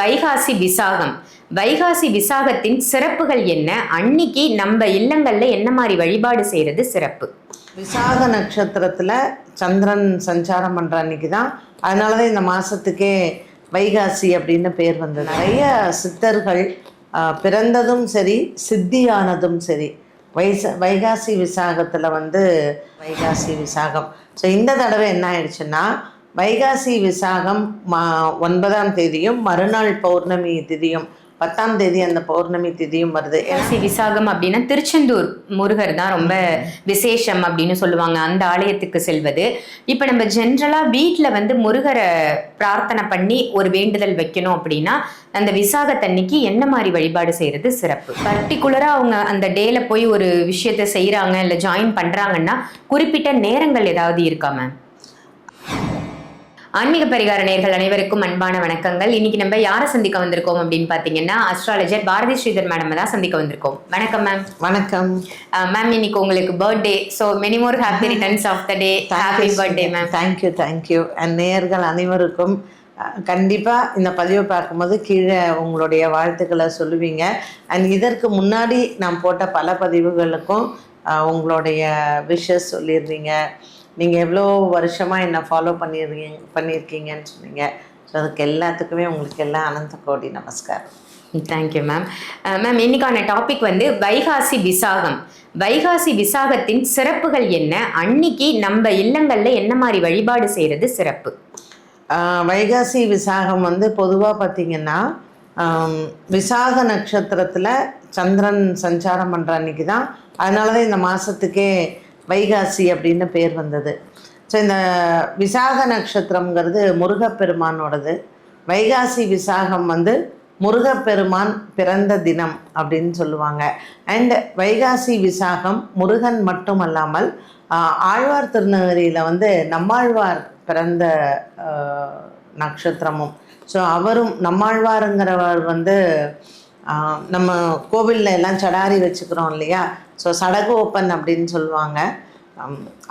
வைகாசி விசாகம். வைகாசி விசாகத்தின் சிறப்புகள் என்ன? அன்னைக்கு நம்ம இல்லங்கள்ல என்ன மாதிரி வழிபாடு செய்யறது சிறப்பு? விசாக நட்சத்திரத்தில் சந்திரன் சஞ்சாரம் பண்ணுற அன்னைக்கு தான். அதனால தான் இந்த மாதத்துக்கே வைகாசி அப்படின்னு பேர் வந்தது. நிறைய சித்தர்கள் பிறந்ததும் சரி சித்தியானதும் சரி வைச வைகாசி விசாகத்தில் வந்து வைகாசி விசாகம். ஸோ இந்த தடவை என்ன ஆயிடுச்சுன்னா வைகாசி விசாகம் மா ஒன்பதாம் தேதியும் மறுநாள் பௌர்ணமி திதியும் பத்தாம் தேதி அந்த பௌர்ணமி திதியும் வருது. ஏசி விசாகம் அப்படின்னா திருச்செந்தூர் முருகர் தான் ரொம்ப விசேஷம் அப்படின்னு சொல்லுவாங்க. அந்த ஆலயத்துக்கு செல்வது. இப்போ நம்ம ஜென்ரலாக வீட்டில் வந்து முருகரை பிரார்த்தனை பண்ணி ஒரு வேண்டுதல் வைக்கணும் அப்படின்னா அந்த விசாகத்தன்னைக்கு என்ன மாதிரி வழிபாடு செய்கிறது சிறப்பு? பர்டிகுலராக அவங்க அந்த டேல போய் ஒரு விஷயத்தை செய்கிறாங்க இல்லை ஜாயின் பண்ணுறாங்கன்னா குறிப்பிட்ட நேரங்கள் ஏதாவது இருக்கா மேம் ஆன்மீக பரிகார நேர்கள் அனைவருக்கும் அன்பான வணக்கங்கள். இன்னைக்கு நம்ம யாரை சந்திக்க வந்திருக்கோம் அப்படின்னு பார்த்தீங்கன்னா அஸ்ட்ராலஜர் பாரதி ஸ்ரீதர் மேடம் தான் சந்திக்க வந்திருக்கோம். வணக்கம் மேம் வணக்கம். மேம் இன்னைக்கு உங்களுக்கு birthday so many more happy returns of the day happy birthday ma'am thank you thank you and நேயர்கள் அனைவருக்கும் அஹ், கண்டிப்பா இந்த பதிவை பார்க்கும்போது கீழே உங்களுடைய வாழ்த்துக்களை சொல்லுவீங்க. அண்ட் இதற்கு முன்னாடி நான் போட்ட பல பதிவுகளுக்கும் உங்களுடைய விஷஸ் சொல்லியிருந்தீங்க. நீங்கள் எவ்வளோ வருஷமாக என்னை ஃபாலோ பண்ணியிருக்கீங்க பண்ணியிருக்கீங்கன்னு சொன்னீங்க. ஸோ அதுக்கு எல்லாத்துக்குமே உங்களுக்கு எல்லாம் அனந்த கோடி நமஸ்காரம். தேங்க்யூ மேம் மேம் இன்னைக்கான டாபிக் வந்து வைகாசி விசாகம். வைகாசி விசாகத்தின் சிறப்புகள் என்ன? அன்னைக்கு நம்ம இல்லங்கள்ல என்ன மாதிரி வழிபாடு செய்யறது சிறப்பு? வைகாசி விசாகம் வந்து பொதுவாக பார்த்தீங்கன்னா விசாக நட்சத்திரத்தில் சந்திரன் சஞ்சாரம் பண்ணுற அன்னைக்கு தான் அதனால தான் இந்த மாதத்துக்கே வைகாசி அப்படின்னு பேர் வந்தது. ஸோ இந்த விசாக நட்சத்திரம்ங்கிறது முருகப்பெருமானோடது. வைகாசி விசாகம் வந்து முருகப்பெருமான் பிறந்த தினம் அப்படின்னு சொல்லுவாங்க. அண்ட் வைகாசி விசாகம் முருகன் மட்டுமல்லாமல் அல்லாமல் ஆழ்வார் திருநகரியில் வந்து நம்மாழ்வார் பிறந்த நட்சத்திரமும். ஸோ அவரும் நம்மாழ்வாருங்கிறவர் வந்து நம்ம கோவிலில் எல்லாம் சடாரி வச்சுக்கிறோம் இல்லையா? ஸோ சடகு ஒப்பன் அப்படின்னு சொல்லுவாங்க.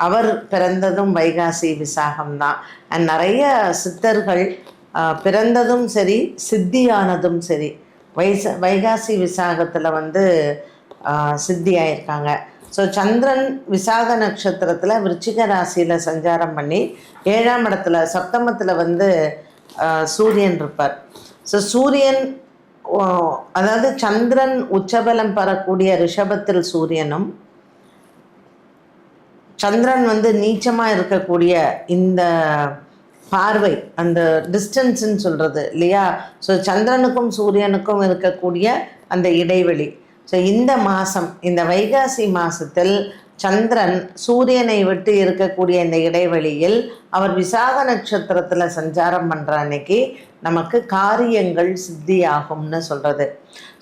அவர் பிறந்ததும் வைகாசி விசாகம்தான் அண்ட் நிறைய சித்தர்கள் பிறந்ததும் சரி சித்தியானதும் சரி வைச வைகாசி விசாகத்தில் வந்து சித்தியாயிருக்காங்க. ஸோ சந்திரன் விசாக நட்சத்திரத்தில் விருச்சிக ராசியில் சஞ்சாரம் பண்ணி ஏழாம் இடத்துல சப்தமத்தில் வந்து சூரியன் இருப்பார். ஸோ சூரியன் அதாவது சந்திரன் உச்சபலம் பெறக்கூடிய ரிஷபத்தில் சூரியனும் சந்திரன் வந்து நீச்சமாக இருக்கக்கூடிய இந்த பார்வை அந்த டிஸ்டன்ஸ்ன்னு சொல்கிறது இல்லையா? ஸோ சந்திரனுக்கும் சூரியனுக்கும் இருக்கக்கூடிய அந்த இடைவெளி. ஸோ இந்த மாதம் இந்த வைகாசி மாதத்தில் சந்திரன் சூரியனை விட்டு இருக்கக்கூடிய இந்த இடைவெளியில் அவர் விசாக நட்சத்திரத்தில் சஞ்சாரம் பண்ணுற அன்னைக்கு நமக்கு காரியங்கள் சித்தியாகும்னு சொல்கிறது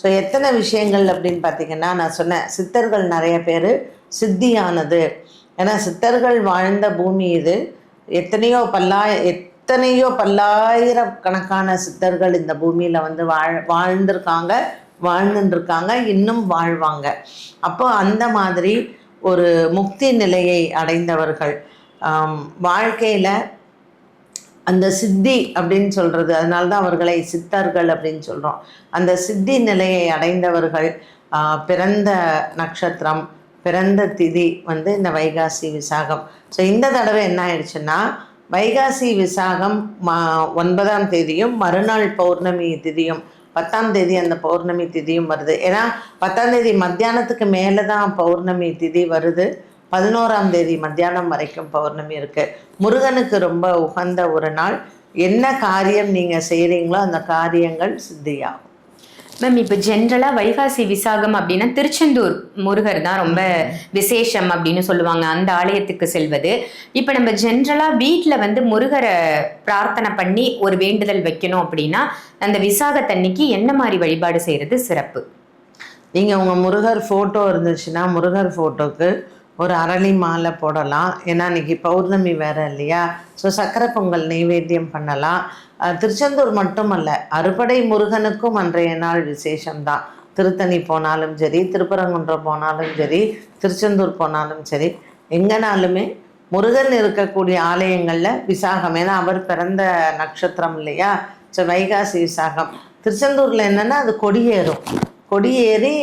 ஸோ எத்தனை விஷயங்கள் அப்படின்னு பார்த்தீங்கன்னா நான் சொன்னேன் சித்தர்கள் நிறைய பேர் சித்தியானது. ஏன்னா சித்தர்கள் வாழ்ந்த பூமி இது. எத்தனையோ பல்லாய எத்தனையோ பல்லாயிரக்கணக்கான சித்தர்கள் இந்த பூமியில் வந்து வாழ் வாழ்ந்திருக்காங்க வாழ்ந்துட்டுருக்காங்க இன்னும் வாழ்வாங்க. அப்போ அந்த மாதிரி ஒரு முக்தி நிலையை அடைந்தவர்கள். வாழ்க்கையில் அந்த சித்தி அப்படின்னு சொல்கிறது அதனால தான் அவர்களை சித்தர்கள் அப்படின்னு சொல்கிறோம் அந்த சித்தி நிலையை அடைந்தவர்கள் பிறந்த நட்சத்திரம் பிறந்த திதி வந்து இந்த வைகாசி விசாகம். ஸோ இந்த தடவை என்ன ஆயிடுச்சுன்னா வைகாசி விசாகம் மா ஒன்பதாம் தேதியும் மறுநாள் பௌர்ணமி திதியும் பத்தாம் தேதி அந்த பௌர்ணமி திதியும் வருது. ஏன்னா பத்தாம் தேதி மத்தியானத்துக்கு மேலே தான் பௌர்ணமி திதி வருது. பதினோராம் தேதி மத்தியானம் வரைக்கும் பௌர்ணமி இருக்குது முருகனுக்கு ரொம்ப உகந்த ஒரு நாள். என்ன காரியம் நீங்கள் செய்கிறீங்களோ அந்த காரியங்கள் சித்தியாகும். மேம் இப்போ ஜென்ரலாக வைகாசி விசாகம் அப்படின்னா திருச்செந்தூர் முருகர் தான் ரொம்ப விசேஷம் அப்படின்னு சொல்லுவாங்க. அந்த ஆலயத்துக்கு செல்வது. இப்போ நம்ம ஜென்ரலாக வீட்டில் வந்து முருகரை பிரார்த்தனை பண்ணி ஒரு வேண்டுதல் வைக்கணும் அப்படின்னா அந்த விசாகத்தன்னைக்கு என்ன மாதிரி வழிபாடு செய்கிறது சிறப்பு? நீங்கள் உங்கள் முருகர் ஃபோட்டோ இருந்துச்சுன்னா முருகர் ஃபோட்டோக்கு ஒரு அரளி மாலை போடலாம். ஏன்னா இன்னைக்கு பௌர்ணமி வேற இல்லையா? ஸோ சக்கரை பொங்கல் நெய்வேத்தியம் பண்ணலாம். திருச்செந்தூர் மட்டுமல்ல அறுபடை முருகனுக்கும் அன்றைய நாள் விசேஷம்தான். திருத்தணி போனாலும் சரி திருப்பரங்குன்றம் போனாலும் சரி திருச்செந்தூர் போனாலும் சரி எங்கேனாலுமே முருகன் இருக்கக்கூடிய ஆலயங்களில் விசாகம். ஏன்னா அவர் பிறந்த நட்சத்திரம் இல்லையா? ஸோ வைகாசி விசாகம். திருச்செந்தூரில் என்னென்னா அது கொடியேறும். கொடியேறி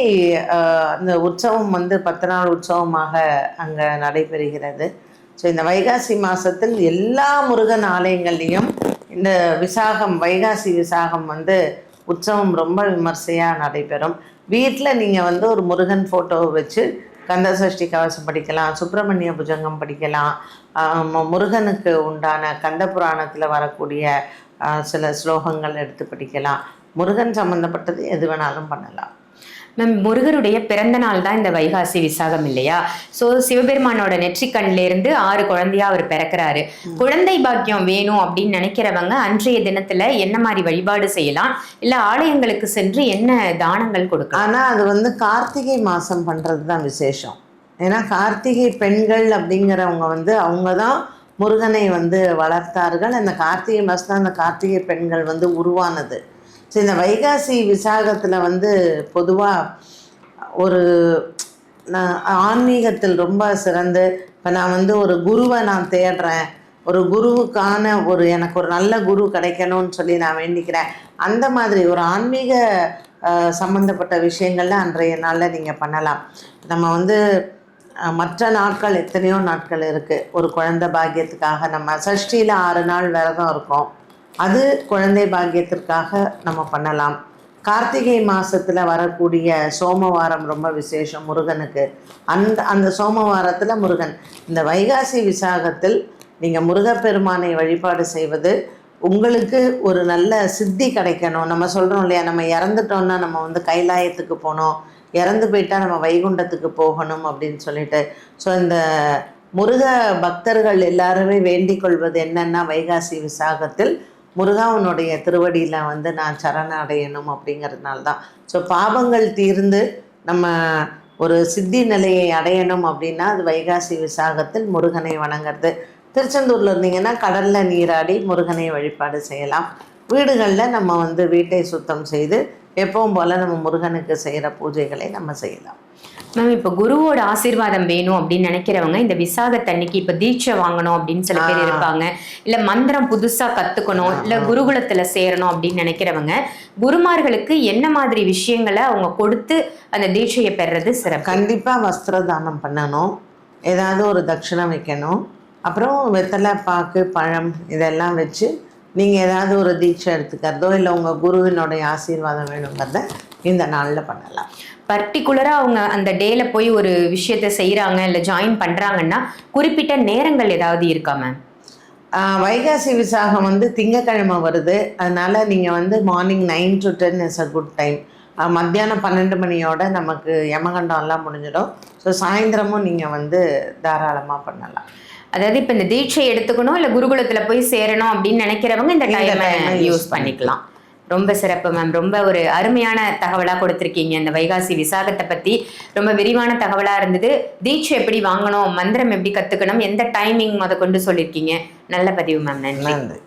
அந்த உற்சவம் வந்து பத்து நாள் உற்சவமாக அங்கே நடைபெறுகிறது. ஸோ இந்த வைகாசி மாதத்தில் எல்லா முருகன் ஆலயங்கள்லேயும் இந்த விசாகம் வைகாசி விசாகம் வந்து உற்சவம் ரொம்ப விமர்சையாக நடைபெறும். வீட்டில் நீங்கள் வந்து ஒரு முருகன் ஃபோட்டோவை வச்சு கந்த சஷ்டி கவசம் படிக்கலாம் சுப்பிரமணிய புஜங்கம் படிக்கலாம். முருகனுக்கு உண்டான கந்த புராணத்தில் வரக்கூடிய சில ஸ்லோகங்கள் எடுத்து படிக்கலாம். முருகன் சம்மந்தப்பட்டது எது வேணாலும் பண்ணலாம். மேம் முருகருடைய பிறந்த நாள் தான் இந்த வைகாசி விசாகம் இல்லையா? ஸோ சிவபெருமானோட நெற்றிக்கண்ல இருந்து ஆறு குழந்தையா அவர் பிறக்கிறாரு. குழந்தை பாக்கியம் வேணும் அப்படின்னு நினைக்கிறவங்க அன்றைய தினத்துல என்ன மாதிரி வழிபாடு செய்யலாம்? இல்ல ஆலயங்களுக்கு சென்று என்ன தானங்கள் கொடுக்கலாம்? ஆனால் அது வந்து கார்த்திகை மாதம் பண்ணுறது தான் விசேஷம். ஏன்னா கார்த்திகை பெண்கள் அப்படிங்கிறவங்க வந்து அவங்க தான் முருகனை வந்து வளர்த்தார்கள். அந்த கார்த்திகை மாதம் தான் அந்த கார்த்திகை பெண்கள் வந்து உருவானது. ஸோ இந்த வைகாசி விசாகத்தில் வந்து பொதுவாக ஒரு நான் ஆன்மீகத்தில் ரொம்ப சிறந்து இப்போ நான் வந்து ஒரு குருவை நான் தேடுறேன். ஒரு குருவுக்கான ஒரு எனக்கு ஒரு நல்ல குரு கிடைக்கணும்னு சொல்லி நான் வேண்டிக்கிறேன். அந்த மாதிரி ஒரு ஆன்மீக சம்மந்தப்பட்ட சம்பந்தப்பட்ட விஷயங்கள்ல அன்றைய நாளில் நீங்கள் பண்ணலாம். நம்ம வந்து மற்ற நாட்கள் எத்தனையோ நாட்கள் இருக்குது ஒரு குழந்தை பாக்கியத்துக்காக நம்ம சஷ்டியில் ஆறு நாள் விரதம் இருக்கோம். அது குழந்தை பாக்கியத்திற்காக நம்ம பண்ணலாம். கார்த்திகை மாசத்துல வரக்கூடிய சோமவாரம் ரொம்ப விசேஷம் முருகனுக்கு. அந்த அந்த சோமவாரத்தில் முருகன். இந்த வைகாசி விசாகத்தில் நீங்கள் முருகப்பெருமானை வழிபாடு செய்வது உங்களுக்கு ஒரு நல்ல சித்தி கிடைக்கணும். நம்ம சொல்கிறோம் இல்லையா நம்ம இறந்துட்டோம்னா நம்ம வந்து கைலாயத்துக்கு போனோம். இறந்து போயிட்டா நம்ம வைகுண்டத்துக்கு போகணும் அப்படின்னு சொல்லிட்டு. ஸோ இந்த முருக பக்தர்கள் எல்லாருமே வேண்டிக் கொள்வது என்னன்னா வைகாசி விசாகத்தில் முருகாவனுடைய திருவடியில் வந்து நான் சரணம் அடையணும் அப்படிங்கிறதுனால தான் ஸோ பாவங்கள் தீர்ந்து நம்ம ஒரு சித்தி நிலையை அடையணும் அப்படின்னா அது வைகாசி விசாகத்தில் முருகனை வணங்குறது. திருச்செந்தூரில் இருந்தீங்கன்னா கடலில் நீராடி முருகனை வழிபாடு செய்யலாம். வீடுகளில் நம்ம வந்து வீட்டை சுத்தம் செய்து எப்பவும் போல் நம்ம முருகனுக்கு செய்கிற பூஜைகளை நம்ம செய்யலாம். மேம் இப்போ குருவோட ஆசீர்வாதம் வேணும் அப்படின்னு நினைக்கிறவங்க இந்த விசாகத்தன்னைக்கு இப்ப தீட்சை வாங்கணும் அப்படின்னு சில பேர். இருப்பாங்க. இல்ல மந்திரம் புதுசா கத்துக்கணும் இல்ல குருகுலத்துல சேரணும் அப்படின்னு நினைக்கிறவங்க குருமார்களுக்கு என்ன மாதிரி விஷயங்களை அவங்க கொடுத்து அந்த தீட்சையை பெறது சிறப்பு? கண்டிப்பாக வஸ்திர தானம் பண்ணணும். ஏதாவது ஒரு தட்சிணை வைக்கணும். அப்புறம் வெத்தலை பாக்கு பழம் இதெல்லாம் வச்சு நீங்கள் ஏதாவது ஒரு தீட்சை எடுத்துக்கிறதோ இல்லை உங்கள் குருவினுடைய ஆசீர்வாதம் வேணுங்கிறத இந்த நாளில் பண்ணலாம். பர்டிகுலரா அவங்க அந்த டேல போய் ஒரு விஷயத்த செய்றாங்க இல்ல ஜாயின் பண்றாங்கன்னா குறிப்பிட்ட நேரங்கள் ஏதாவது இருக்கா மேம் வைகாசி விசாகம் வந்து திங்கக்கிழமை வருது. அதனால் நீங்கள் வந்து morning nine to ten is a good time மத்தியானம் பன்னெண்டு மணியோட நமக்கு யமகண்டம் எல்லாம் முடிஞ்சிடும். ஸோ சாயந்தரமும் நீங்கள் வந்து தாராளமாக பண்ணலாம். அதாவது இப்ப இந்த தீட்சை எடுத்துக்கணும் இல்ல குருகுலத்துல போய் சேரணும் அப்படின்னு நினைக்கிறவங்க இந்த டைமை யூஸ் பண்ணிக்கலாம். ரொம்ப சிறப்பு மேம் ரொம்ப ஒரு அருமையான தகவலா கொடுத்திருக்கீங்க. இந்த வைகாசி விசாகத்தை பத்தி ரொம்ப விரிவான தகவலா இருந்தது. தீட்சை எப்படி வாங்கணும் மந்திரம் எப்படி கத்துக்கணும் எந்த டைமிங் முத கொண்டு சொல்லியிருக்கீங்க நல்ல பதிவு மேம் நன்றி.